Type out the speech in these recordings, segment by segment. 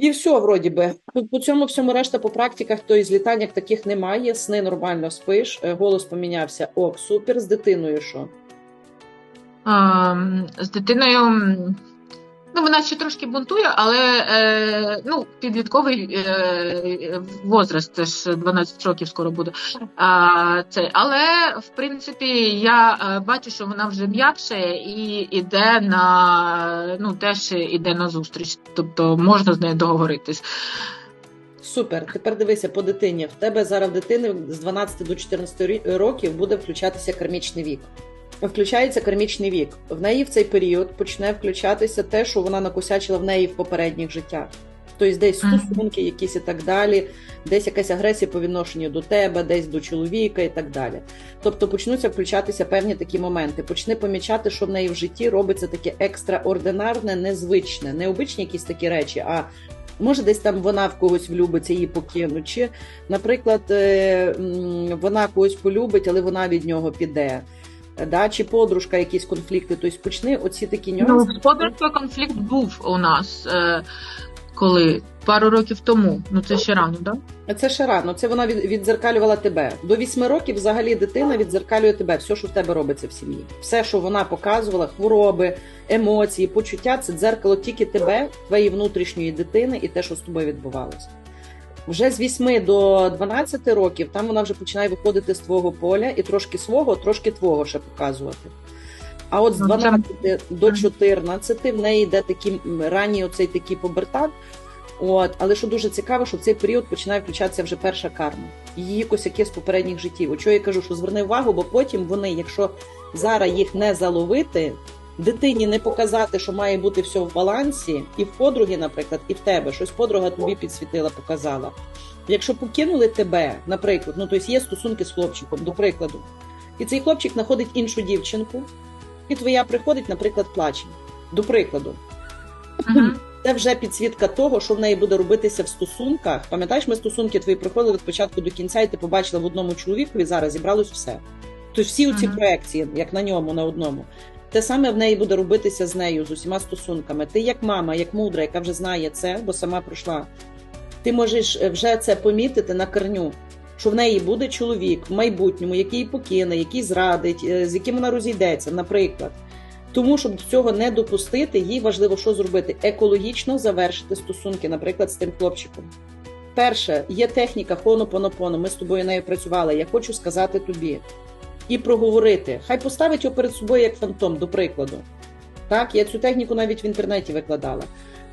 І все, вроді би. По- цьому всьому решта по практиках, то і злітань як таких немає. Сни нормально спиш, е, голос помінявся. Ок, супер. З дитиною що? А, з дитиною. Ну, вона ще трошки бунтує, але е, ну, підлітковий е, возраст, це ж 12 років скоро буде. А, це, але, в принципі, я е, бачу, що вона вже м'якше і йде на ну, теж іде на зустріч. Тобто можна з нею договоритись. Супер. Тепер дивися по дитині. В тебе зараз дитини з 12 до 14 років буде включатися кармічний вік. Включається кармічний вік. В неї в цей період почне включатися те, що вона накосячила в неї в попередніх життях. Тобто десь стосунки, якісь і так далі, десь якась агресія по відношенню до тебе, десь до чоловіка і так далі. Тобто почнуться включатися певні такі моменти. Почни помічати, що в неї в житті робиться таке екстраординарне, незвичне, не обичні якісь такі речі, а Може, десь там вона в когось влюбиться, її покинуть. Чи, наприклад, е, вона когось полюбить, але вона від нього піде. Да? Чи подружка, якісь конфлікти. Тобто почни оці такі Ну, з подружкою конфлікт був у нас е, коли пару років тому. Ну це ще рано, так? Да? Це ще рано. Це вона від, віддзеркалювала тебе. До вісьми років взагалі дитина віддзеркалює тебе, все, що в тебе робиться в сім'ї. Все, що вона показувала, хвороби, емоції, почуття, це дзеркало тільки тебе, твоєї внутрішньої дитини і те, що з тобою відбувалося. Вже з 8 до 12 років там вона вже починає виходити з твого поля і трошки свого, трошки твого ще показувати. А от з Ну, 12 до 14 в неї йде такий ранній оцей такий побертат. От, але що дуже цікаво, що в цей період починає включатися вже перша карма, її косяки з попередніх життів. От чого я кажу, що зверни увагу, бо потім вони, якщо зараз їх не заловити, дитині не показати, що має бути все в балансі, і в подруги, наприклад, і в тебе щось подруга тобі підсвітила, показала. Якщо покинули тебе, наприклад, ну тобто є стосунки з хлопчиком, до прикладу, і цей хлопчик знаходить іншу дівчинку, і твоя приходить, наприклад, плаче. До прикладу. Мгм. Це вже підсвітка того, що в неї буде робитися в стосунках. Пам'ятаєш, ми стосунки твої проходили від початку до кінця, і ти побачила в одному чоловікові зараз зібралось все. Тобто всі ці Мгм. проекції, як на ньому, на одному. Те саме в неї буде робитися з нею, з усіма стосунками. Ти, як мама, як мудра, яка вже знає це, бо сама пройшла, ти можеш е, вже це помітити на корню, що в неї буде чоловік в майбутньому, який покине, який зрадить, е, з яким вона розійдеться, наприклад. Тому, щоб цього не допустити, їй важливо що зробити? Екологічно завершити стосунки, наприклад, з тим хлопчиком. Перше, є техніка хонопонопоно, ми з тобою нею працювали. Я хочу сказати тобі і проговорити. Хай поставить його перед собою як фантом, до прикладу. Так, я цю техніку навіть в інтернеті викладала.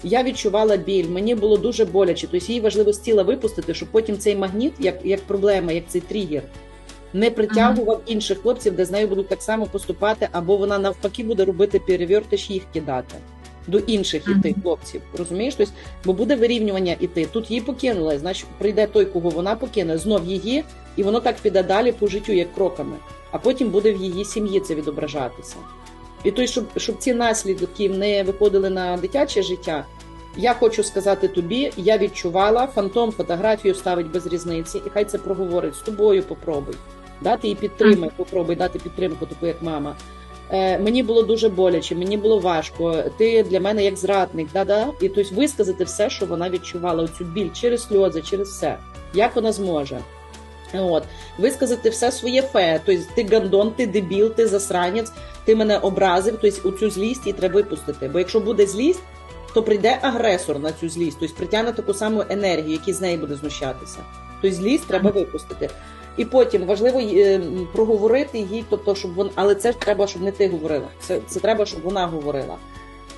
Я відчувала біль, мені було дуже боляче. Тобто їй важливо з тіла випустити, щоб потім цей магніт, як, як проблема, як цей тригер, не притягував інших хлопців, де з нею будуть так само поступати, або вона навпаки буде робити перевертиш їх кидати до інших іти хлопців. Розумієш? Тобто, бо буде вирівнювання іти. Тут її покинули, значить прийде той, кого вона покине, знов її, і воно так піде далі по життю, як кроками. А потім буде в її сім'ї це відображатися. І той, щоб, щоб ці наслідки не виходили на дитяче життя, я хочу сказати тобі, я відчувала, фантом фотографію ставить без різниці, і хай це проговорить з тобою, попробуй. Дати їй підтримай, попробуй дати підтримку, таку як мама. Е, мені було дуже боляче, мені було важко. Ти для мене як зрадник, да-да. І тобто висказати все, що вона відчувала, оцю біль через сльози, через все. Як вона зможе? От, висказати все своє фе. Тобто ти гандон, ти дебіл, ти засранець, ти мене образив. Тобто цю злість її треба випустити. Бо якщо буде злість, то прийде агресор на цю злість, тобто притягне таку саму енергію, який з неї буде знущатися. Тобто злість треба випустити. І потім важливо е, проговорити їй, тобто, щоб вон, але це треба, щоб не ти говорила. Це, це треба, щоб вона говорила.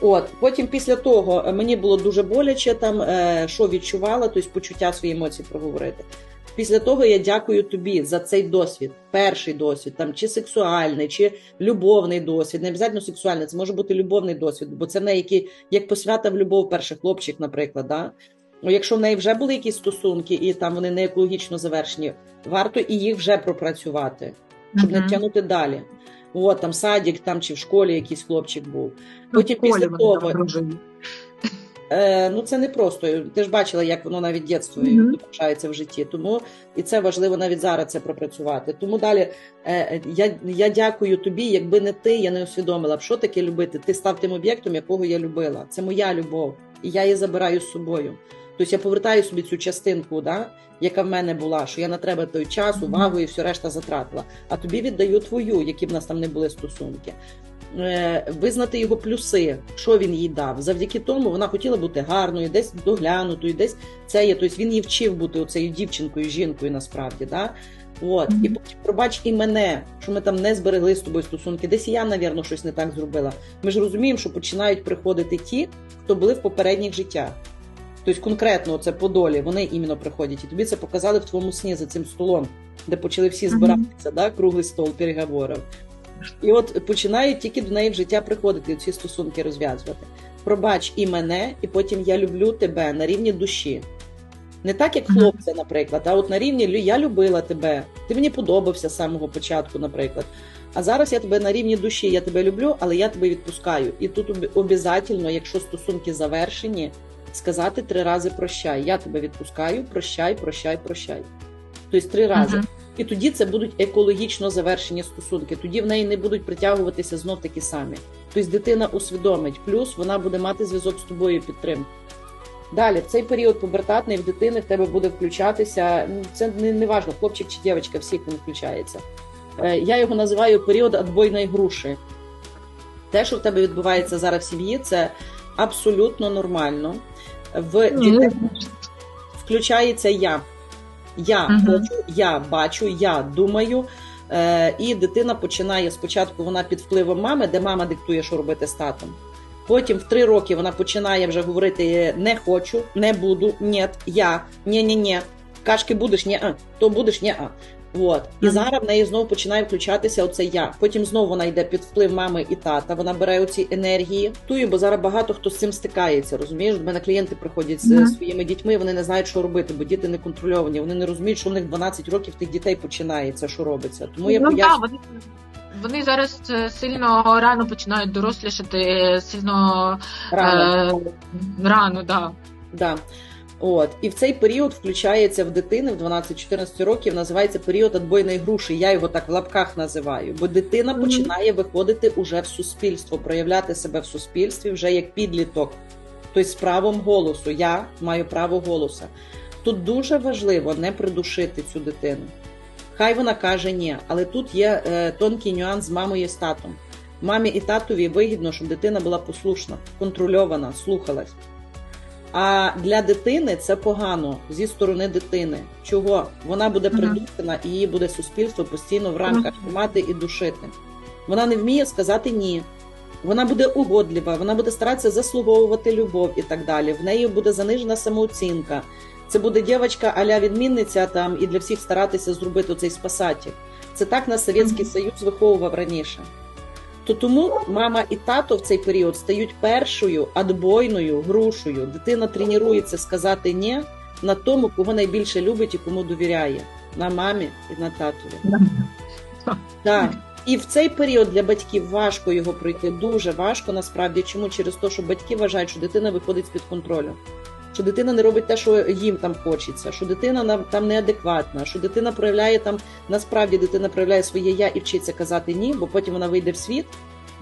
От потім після того е, мені було дуже боляче там, е, що відчувала, тобто почуття свої емоції проговорити. Після того я дякую тобі за цей досвід, перший досвід, там чи сексуальний, чи любовний досвід. Не обов'язково сексуальний, це може бути любовний досвід, бо це в неї які, як посвята в любов, перший хлопчик, наприклад. Да? Ну, якщо в неї вже були якісь стосунки, і там вони не екологічно завершені, варто і їх вже пропрацювати, щоб не Мгм. тягнути далі. От там садик, там чи в школі якийсь хлопчик був. Ну, Потім школі після того- Е, ну це не просто. Ти ж бачила, як воно навіть дитинство Мгм. відображається в житті. Тому і це важливо навіть зараз це пропрацювати. Тому далі е, я, я дякую тобі. Якби не ти, я не усвідомила б, що таке любити. Ти став тим об'єктом, якого я любила. Це моя любов, і я її забираю з собою. Тобто я повертаю собі цю частинку, да, яка в мене була, що я на тебе той час, увагу і все решта затратила. А тобі віддаю твою, які б нас там не були стосунки. Е, Визнати його плюси, що він їй дав. Завдяки тому вона хотіла бути гарною, десь доглянутою, десь це є. Тобто він її вчив бути оцею дівчинкою, жінкою насправді. Да? От. І потім пробач і мене, що ми там не зберегли з тобою стосунки. Десь і я, навірно, щось не так зробила. Ми ж розуміємо, що починають приходити ті, хто були в попередніх життях. Тобто конкретно це по долі, вони іменно приходять. І тобі це показали в твоєму сні за цим столом, де почали всі збиратися, да? круглий стол переговорів. І от починають тільки до неї в життя приходити, ці стосунки розв'язувати. Пробач і мене, і потім я люблю тебе на рівні душі. Не так, як хлопця, наприклад, а от на рівні я любила тебе, ти мені подобався з самого початку, наприклад. А зараз я тебе на рівні душі, я тебе люблю, але я тебе відпускаю. І тут обов'язательно, якщо стосунки завершені, сказати три рази прощай. Я тебе відпускаю, прощай, прощай, прощай. Тобто три рази. Мгм. І тоді це будуть екологічно завершені стосунки. Тоді в неї не будуть притягуватися знов такі самі. Тобто дитина усвідомить, плюс вона буде мати зв'язок з тобою підтримку. Далі, в цей період пубертатний в дитини в тебе буде включатися. ну, Це не, не важно, хлопчик чи дівчинка, всіх він включається. Е, Я його називаю період отбойної груші. Те, що в тебе відбувається зараз в сім'ї, це абсолютно нормально. В дітей включається я. Я Мгм. хочу, я бачу, я думаю. Е, і дитина починає спочатку вона під впливом мами, де мама диктує, що робити з татом. Потім в три роки вона починає вже говорити не хочу, не буду, ні, я, ні, ні, ні. Кашки будеш, ні, а, то будеш, ні, а. От. І зараз в неї знову починає включатися оце я. Потім знову вона йде під вплив мами і тата. Вона бере оці енергії. Тую, бо зараз багато хто з цим стикається. Розумієш, до мене клієнти приходять з своїми дітьми, вони не знають, що робити, бо діти не контрольовані. Вони не розуміють, що в них 12 років тих дітей починається, що робиться. Тому я ну, поясню. вони, зараз е, сильно рано починають дорослішати, сильно Рано. Е, рано, да. Да. От. І в цей період включається в дитини в 12-14 років, називається період отбойної груші. Я його так в лапках називаю. Бо дитина Мгм. починає виходити уже в суспільство, проявляти себе в суспільстві вже як підліток. Тобто з правом голосу. Я маю право голосу. Тут дуже важливо не придушити цю дитину. Хай вона каже ні, але тут є е, тонкий нюанс з мамою і з татом. Мамі і татові вигідно, щоб дитина була послушна, контрольована, слухалась. А для дитини це погано зі сторони дитини. Чого? Вона буде придушена і її буде суспільство постійно в рамках тримати і душити. Вона не вміє сказати ні. Вона буде угодлива, вона буде старатися заслуговувати любов і так далі. В неї буде занижена самооцінка. Це буде дівчинка аля відмінниця там і для всіх старатися зробити цей спасатель. Це так нас Совєтський. Союз виховував раніше. То тому мама і тато в цей період стають першою адбойною грушею. Дитина тренується сказати ні на тому, кого найбільше любить і кому довіряє. На мамі і на татові. Так. І в цей період для батьків важко його пройти, дуже важко насправді. Чому? Через те, що батьки вважають, що дитина виходить з-під контролю. Що дитина не робить те, що їм там хочеться, що дитина там неадекватна, що дитина проявляє там, насправді дитина проявляє своє я і вчиться казати ні, бо потім вона вийде в світ,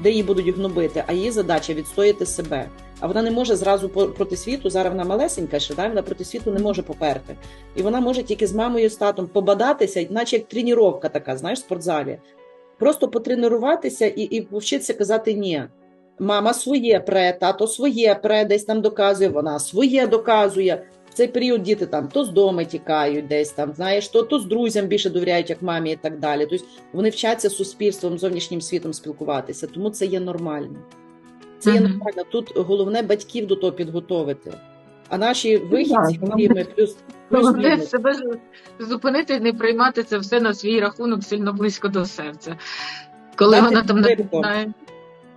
де її будуть гнобити, а її задача відстояти себе. А вона не може зразу проти світу, зараз вона малесенька, ще да? вона проти світу не може поперти. І вона може тільки з мамою з татом побадатися, наче як тренування така, знаєш, в спортзалі. Просто потренуватися і, і повчитися казати ні. Мама своє пре, тато своє пре, десь там доказує, вона своє доказує. Цей період діти там то з дому тікають, десь там, знаєш, то, то з друзям більше довіряють, як мамі, і так далі. Тобто вони вчаться з суспільством, зовнішнім світом спілкуватися, тому це є нормально. Це є нормально. Тут головне батьків до того підготовити. А наші вихідці, ми плюс, плюс Головне себе зупинити, не приймати це все на свій рахунок сильно близько до серця. Коли Дати вона там підтримку.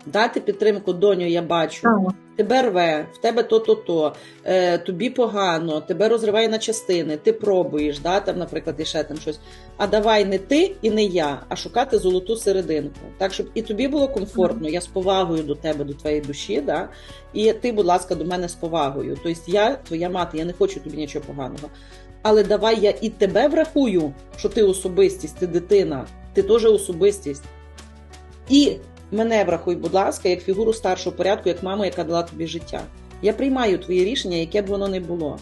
Дати підтримку, доню, я бачу. Тебе рве, в тебе то-то-то, е, тобі погано, тебе розриває на частини, ти пробуєш, да, там, наприклад, і ще там щось. А давай не ти і не я, а шукати золоту серединку. Так, щоб і тобі було комфортно, я з повагою до тебе, до твоєї душі, да, і ти, будь ласка, до мене з повагою. Тобто я, твоя мати, я не хочу тобі нічого поганого. Але давай я і тебе врахую, що ти особистість, ти дитина, ти теж особистість. І мене врахуй, будь ласка, як фігуру старшого порядку, як маму, яка дала тобі життя. Я приймаю твоє рішення, яке б воно не було.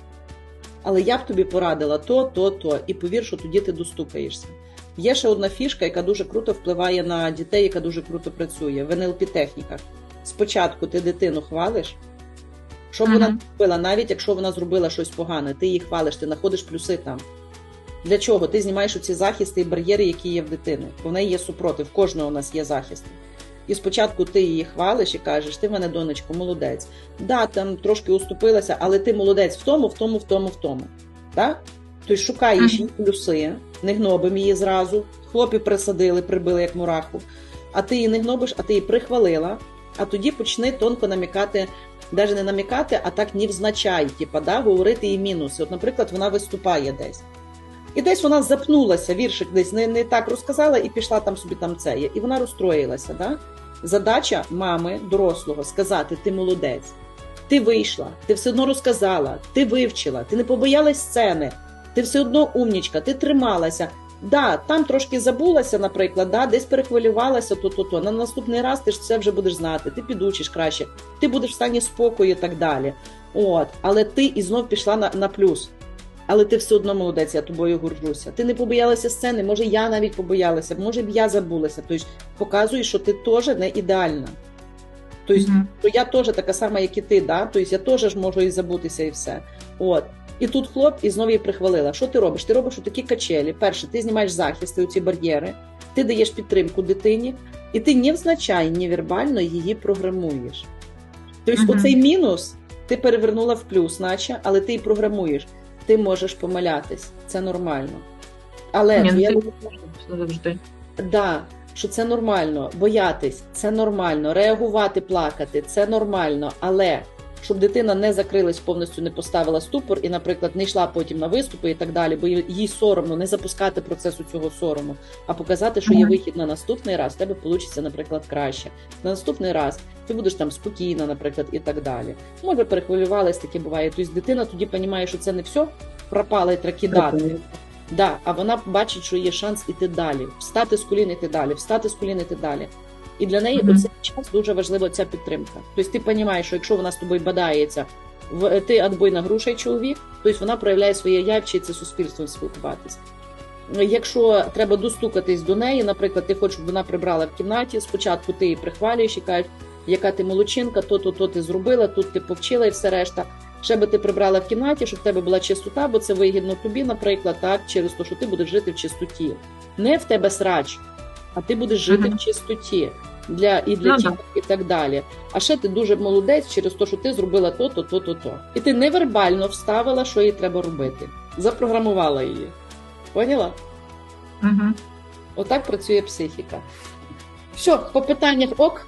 Але я б тобі порадила то, то, то, і повір, що тоді ти достукаєшся. Є ще одна фішка, яка дуже круто впливає на дітей, яка дуже круто працює в НЛП техніках. Спочатку ти дитину хвалиш, що б вона Мгм. зробила, навіть якщо вона зробила щось погане, ти її хвалиш, ти знаходиш плюси там. Для чого? Ти знімаєш оці захисти і бар'єри, які є в дитини. Бо в неї є супротив, в кожного у нас є захисти. І спочатку ти її хвалиш і кажеш, ти в мене, донечко, молодець. Да, там трошки уступилася, але ти молодець в тому, в тому, в тому, в тому. Так? Тобто шукаєш її плюси, не гнобим її зразу. Хлопці присадили, прибили як мураху. А ти її не гнобиш, а ти її прихвалила. А тоді почни тонко намікати, навіть не намікати, а так невзначай, типа, да, говорити їй мінуси. От, наприклад, вона виступає десь. І десь вона запнулася, віршик десь не, не так розказала і пішла там собі там це. І вона розстроїлася. Да? Задача мами, дорослого, сказати: ти молодець, ти вийшла, ти все одно розказала, ти вивчила, ти не побоялась сцени, ти все одно умнічка, ти трималася. Да, там трошки забулася, наприклад, да, десь перехвилювалася, то то то. На наступний раз ти ж це вже будеш знати, ти підучиш краще, ти будеш в стані спокою і так далі. От, але ти і знов пішла на, на плюс. Але ти все одно молодець, я тобою горжуся. Ти не побоялася сцени, може я навіть побоялася, може б я забулася. Тобто показує, що ти теж не ідеальна. Тобто, Мгм. що я теж така сама, як і ти, да? тобто я теж можу і забутися, і все. От. І тут хлоп і знову її прихвалила. Що ти робиш? Ти робиш такі качелі. Перше, ти знімаєш захисти, оці бар'єри, ти даєш підтримку дитині, і ти ні взначай, ні вербально її програмуєш. Тобто, Мгм. оцей мінус ти перевернула в плюс, наче, але ти й програмуєш. Ти можеш помилятись, це нормально. Але Ні, ну, завжди. Да, що це нормально, боятись, це нормально, реагувати, плакати, це нормально, але щоб дитина не закрилась повністю, не поставила ступор і, наприклад, не йшла потім на виступи і так далі, бо їй- соромно не запускати процесу цього сорому, а показати, що є вихід на наступний раз, тебе вийде, наприклад, краще. На наступний раз ти будеш там спокійна, наприклад, і так далі. Може, перехвилювалась, таке буває. Тобто дитина тоді розуміє, що це не все пропало і треба кидати. Да, а вона бачить, що є шанс іти далі, встати з колін іти далі, встати з колін іти далі. І для неї Мгм. у цей час дуже важлива ця підтримка. Тобто ти розумієш, що якщо вона з тобою бадається, в ти отбойна груша й чоловік, тобто вона проявляє своє я, вчиться суспільством спілкуватися. Якщо треба достукатись до неї, наприклад, ти хочеш, щоб вона прибрала в кімнаті, спочатку ти її прихвалюєш і кажеш, яка ти молодчинка, то, то, то ти зробила, тут ти повчила і все решта. Ще би ти прибрала в кімнаті, щоб в тебе була чистота, бо це вигідно тобі, наприклад, так, через те, що ти будеш жити в чистоті. Не в тебе срач, а ти будеш жити Мгм. в чистоті для і для Ну, тіла, і так далі. А ще ти дуже молодець через те, що ти зробила то, то, то, то, то. І ти невербально вставила, що їй треба робити. Запрограмувала її. Поняла? Угу. Отак працює психіка. Все, по питаннях ок.